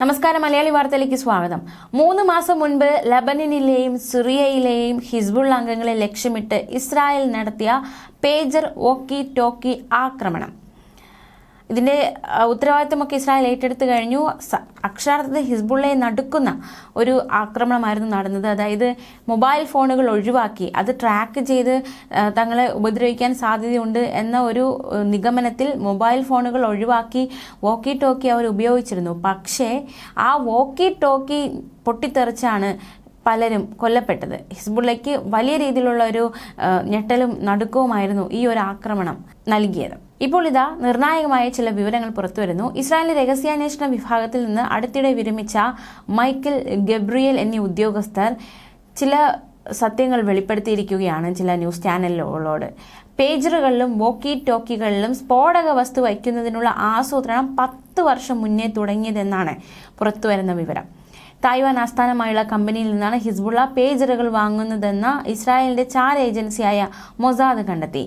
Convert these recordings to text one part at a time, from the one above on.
നമസ്കാരം മലയാളി വാർത്തയിലേക്ക് സ്വാഗതം. മൂന്ന് മാസം മുൻപ് ലബനനിലെയും സിറിയയിലെയും ഹിസ്ബുൾ അംഗങ്ങളെ ലക്ഷ്യമിട്ട് ഇസ്രായേൽ നടത്തിയ പേജർ ഓക്കി ടോക്കി ആക്രമണം. ഇതിന്റെ ഉത്തരവാദിത്വമൊക്കെ ഇസ്രായേൽ ഏറ്റെടുത്തു കഴിഞ്ഞു. അക്ഷരാർത്ഥത്തിൽ ഹിസ്ബുള്ളയെ നടുക്കുന്ന ഒരു ആക്രമണമായിരുന്നു നടന്നത്. അതായത് മൊബൈൽ ഫോണുകൾ ഒഴിവാക്കി അത് ട്രാക്ക് ചെയ്ത് തങ്ങളെ ഉപദ്രവിക്കാൻ സാധ്യതയുണ്ട് എന്ന ഒരു നിഗമനത്തിൽ മൊബൈൽ ഫോണുകൾ ഒഴിവാക്കി വോക്കി ടോക്കി അവർ ഉപയോഗിച്ചിരുന്നു. പക്ഷേ ആ വോക്കി ടോക്കി പൊട്ടിത്തെറിച്ചാണ് പലരും കൊല്ലപ്പെട്ടത്. ഹിസ്ബുള്ളയ്ക്ക് വലിയ രീതിയിലുള്ള ഒരു ഞെട്ടലും നടുക്കവുമായിരുന്നു ഈ ഒരു ആക്രമണം നൽകിയത്. ഇപ്പോൾ ഇതാ നിർണായകമായ ചില വിവരങ്ങൾ പുറത്തുവരുന്നു. ഇസ്രായേലി രഹസ്യാന്വേഷണ വിഭാഗത്തിൽ നിന്ന് അടുത്തിടെ വിരമിച്ച മൈക്കൽ ഗബ്രിയൽ എന്നീ ഉദ്യോഗസ്ഥർ ചില സത്യങ്ങൾ വെളിപ്പെടുത്തിയിരിക്കുകയാണ് ചില ന്യൂസ് ചാനലുകളോട്. പേജറുകളിലും വോക്കി ടോക്കികളിലും സ്ഫോടക വസ്തു വയ്ക്കുന്നതിനുള്ള ആസൂത്രണം പത്ത് വർഷം മുന്നേ തുടങ്ങിയതെന്നാണ് പുറത്തുവരുന്ന വിവരം. തായ്വാൻ ആസ്ഥാനമായുള്ള കമ്പനിയിൽ നിന്നാണ് ഹിസ്ബുള്ള പേജറുകൾ വാങ്ങുന്നതെന്ന ഇസ്രായേലിന്റെ ചാര ഏജൻസിയായ മൊസാദ് കണ്ടെത്തി.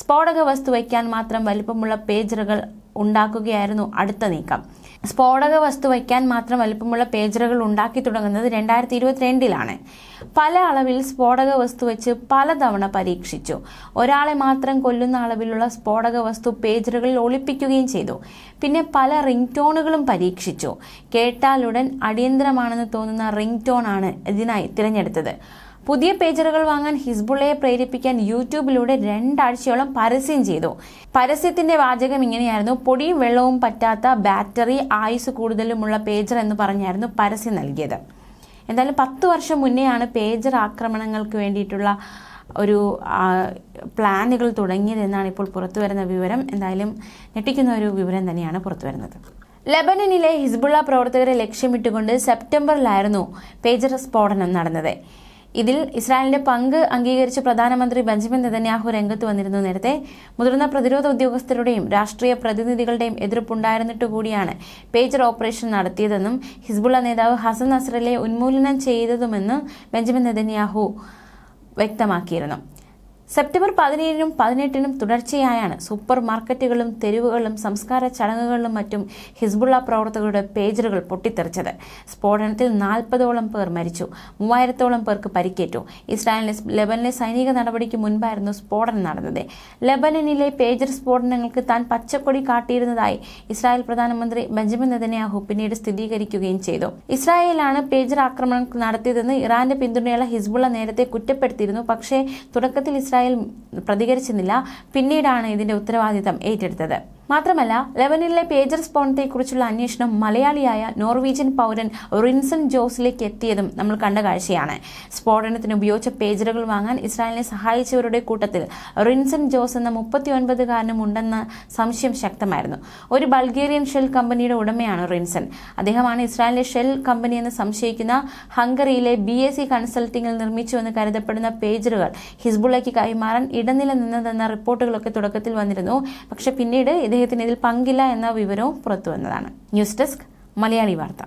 സ്ഫോടക വസ്തു വയ്ക്കാൻ മാത്രം വലിപ്പമുള്ള പേജറുകൾ ഉണ്ടാക്കുകയായിരുന്നു അടുത്ത നീക്കം. സ്ഫോടക വസ്തു വയ്ക്കാൻ മാത്രം വലിപ്പമുള്ള പേജറുകൾ ഉണ്ടാക്കി തുടങ്ങുന്നത് രണ്ടായിരത്തി ഇരുപത്തിരണ്ടിലാണ് പല അളവിൽ സ്ഫോടക വസ്തു വെച്ച് പലതവണ പരീക്ഷിച്ചു. ഒരാളെ മാത്രം കൊല്ലുന്ന അളവിലുള്ള സ്ഫോടക വസ്തു പേജറുകളിൽ ഒളിപ്പിക്കുകയും ചെയ്തു. പിന്നെ പല റിംഗ് ടോണുകളും പരീക്ഷിച്ചു. കേട്ടാലുടൻ അടിയന്തരമാണെന്ന് തോന്നുന്ന റിംഗ് ടോൺ ആണ് ഇതിനായി തിരഞ്ഞെടുത്തത്. പുതിയ പേജറുകൾ വാങ്ങാൻ ഹിസ്ബുള്ളയെ പ്രേരിപ്പിക്കാൻ യൂട്യൂബിലൂടെ രണ്ടാഴ്ചയോളം പരസ്യം ചെയ്തു. പരസ്യത്തിന്റെ വാചകം ഇങ്ങനെയായിരുന്നു. പൊടിയും വെള്ളവും പറ്റാത്ത ബാറ്ററി ആയുസ് കൂടുതലുമുള്ള പേജർ എന്ന് പറഞ്ഞായിരുന്നു പരസ്യം നൽകിയത്. എന്തായാലും പത്ത് വർഷം മുന്നെയാണ് പേജർ ആക്രമണങ്ങൾക്ക് വേണ്ടിയിട്ടുള്ള ഒരു പ്ലാനുകൾ തുടങ്ങിയതെന്നാണ് ഇപ്പോൾ പുറത്തു വരുന്ന വിവരം. എന്തായാലും ഞെട്ടിക്കുന്ന ഒരു വിവരം തന്നെയാണ് പുറത്തു വരുന്നത്. ലബനനിലെ ഹിസ്ബുള്ള പ്രവർത്തകരെ ലക്ഷ്യമിട്ടുകൊണ്ട് സെപ്റ്റംബറിലായിരുന്നു പേജർ സ്ഫോടനം നടന്നത്. ഇതിൽ ഇസ്രായേലിന്റെ പങ്ക് അംഗീകരിച്ച് പ്രധാനമന്ത്രി ബെഞ്ചമിൻ നെതന്യാഹു രംഗത്ത് വന്നിരുന്നു നേരത്തെ. മുതിർന്ന പ്രതിരോധ ഉദ്യോഗസ്ഥരുടെയും രാഷ്ട്രീയ പ്രതിനിധികളുടെയും എതിർപ്പുണ്ടായിരുന്നിട്ട് കൂടിയാണ് പേജർ ഓപ്പറേഷൻ നടത്തിയതെന്നും ഹിസ്ബുള്ള നേതാവ് ഹസൻ നസ്രലെ ഉന്മൂലനം ചെയ്തതുമെന്ന് ബെഞ്ചമിൻ നെതന്യാഹു വ്യക്തമാക്കിയിരുന്നു. സെപ്റ്റംബർ പതിനേഴിനും പതിനെട്ടിനും തുടർച്ചയായാണ് സൂപ്പർ മാർക്കറ്റുകളും തെരുവുകളും സംസ്കാര ചടങ്ങുകളിലും മറ്റും ഹിസ്ബുള്ള പ്രവർത്തകരുടെ പേജറുകൾ പൊട്ടിത്തെറിച്ചത്. സ്ഫോടനത്തിൽ നാൽപ്പതോളം പേർ മരിച്ചു. മൂവായിരത്തോളം പേർക്ക് പരിക്കേറ്റു. ഇസ്രായേലിലെ ലെബനിലെ സൈനിക നടപടിക്ക് മുൻപായിരുന്നു സ്ഫോടനം നടന്നത്. ലെബനനിലെ പേജർ സ്ഫോടനങ്ങൾക്ക് താൻ പച്ചക്കൊടി കാട്ടിയിരുന്നതായി ഇസ്രായേൽ പ്രധാനമന്ത്രി ബെഞ്ചമിൻ നെതന്യാഹു പിന്നീട് സ്ഥിരീകരിക്കുകയും ചെയ്തു. ഇസ്രായേലാണ് പേജർ ആക്രമണം നടത്തിയതെന്ന് ഇറാന്റെ പിന്തുണയുള്ള ഹിസ്ബുള്ള നേരത്തെ കുറ്റപ്പെടുത്തിയിരുന്നു. പക്ഷേ തുടക്കത്തിൽ ഇസ്രായേൽ പ്രതികരിച്ചിരുന്നില്ല. പിന്നീടാണ് ഇതിന്റെ ഉത്തരവാദിത്തം ഏറ്റെടുത്തത്. മാത്രമല്ല ലെബനിലെ പേജർ സ്ഫോടനത്തെക്കുറിച്ചുള്ള അന്വേഷണം മലയാളിയായ നോർവീജിയൻ പൗരൻ റിൻസൺ ജോസിലേക്ക് എത്തിയതും നമ്മൾ കണ്ട കാഴ്ചയാണ്. സ്ഫോടനത്തിന് ഉപയോഗിച്ച പേജറുകൾ വാങ്ങാൻ ഇസ്രായേലിനെ സഹായിച്ചവരുടെ കൂട്ടത്തിൽ റിൻസൺ ജോസ് എന്ന മുപ്പത്തിയൊൻപതുകാരനും ഉണ്ടെന്ന സംശയം ശക്തമായിരുന്നു. ഒരു ബൾഗേറിയൻ ഷെൽ കമ്പനിയുടെ ഉടമയാണ് റിൻസൺ. അദ്ദേഹമാണ് ഇസ്രായേലിലെ ഷെൽ കമ്പനി എന്ന് സംശയിക്കുന്ന ഹംഗറിയിലെ ബി എസ് സി കൺസൾട്ടിംഗിൽ നിർമ്മിച്ചുവെന്ന് കരുതപ്പെടുന്ന പേജറുകൾ ഹിസ്ബുള്ളയ്ക്ക് കൈമാറാൻ ഇടനില നിന്നതെന്ന റിപ്പോർട്ടുകളൊക്കെ തുടക്കത്തിൽ വന്നിരുന്നു. പക്ഷേ പിന്നീട് ഇദ്ദേഹത്തിന് ഇതിൽ പങ്കില്ല എന്ന വിവരവും പുറത്തുവന്നതാണ്. ന്യൂസ് ഡെസ്ക് മലയാളി വാർത്ത.